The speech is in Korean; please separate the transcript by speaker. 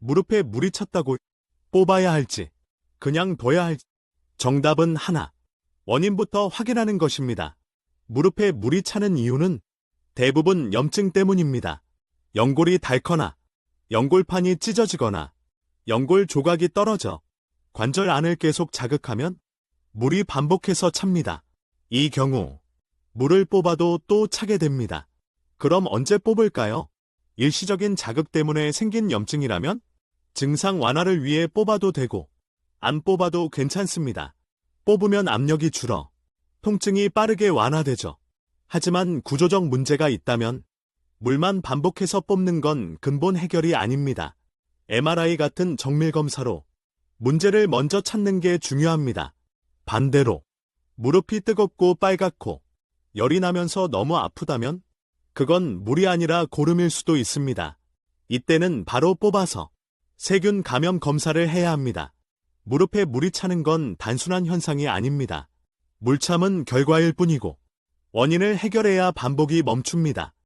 Speaker 1: 무릎에 물이 찼다고 뽑아야 할지, 그냥 둬야 할지. 정답은 하나. 원인부터 확인하는 것입니다. 무릎에 물이 차는 이유는 대부분 염증 때문입니다. 연골이 닳거나, 연골판이 찢어지거나, 연골 조각이 떨어져 관절 안을 계속 자극하면 물이 반복해서 찹니다. 이 경우 물을 뽑아도 또 차게 됩니다. 그럼 언제 뽑을까요? 일시적인 자극 때문에 생긴 염증이라면 증상 완화를 위해 뽑아도 되고 안 뽑아도 괜찮습니다. 뽑으면 압력이 줄어 통증이 빠르게 완화되죠. 하지만 구조적 문제가 있다면 물만 반복해서 뽑는 건 근본 해결이 아닙니다. MRI 같은 정밀 검사로 문제를 먼저 찾는 게 중요합니다. 반대로 무릎이 뜨겁고 빨갛고 열이 나면서 너무 아프다면 그건 물이 아니라 고름일 수도 있습니다. 이때는 바로 뽑아서 세균 감염 검사를 해야 합니다. 무릎에 물이 차는 건 단순한 현상이 아닙니다. 물참은 결과일 뿐이고 원인을 해결해야 반복이 멈춥니다.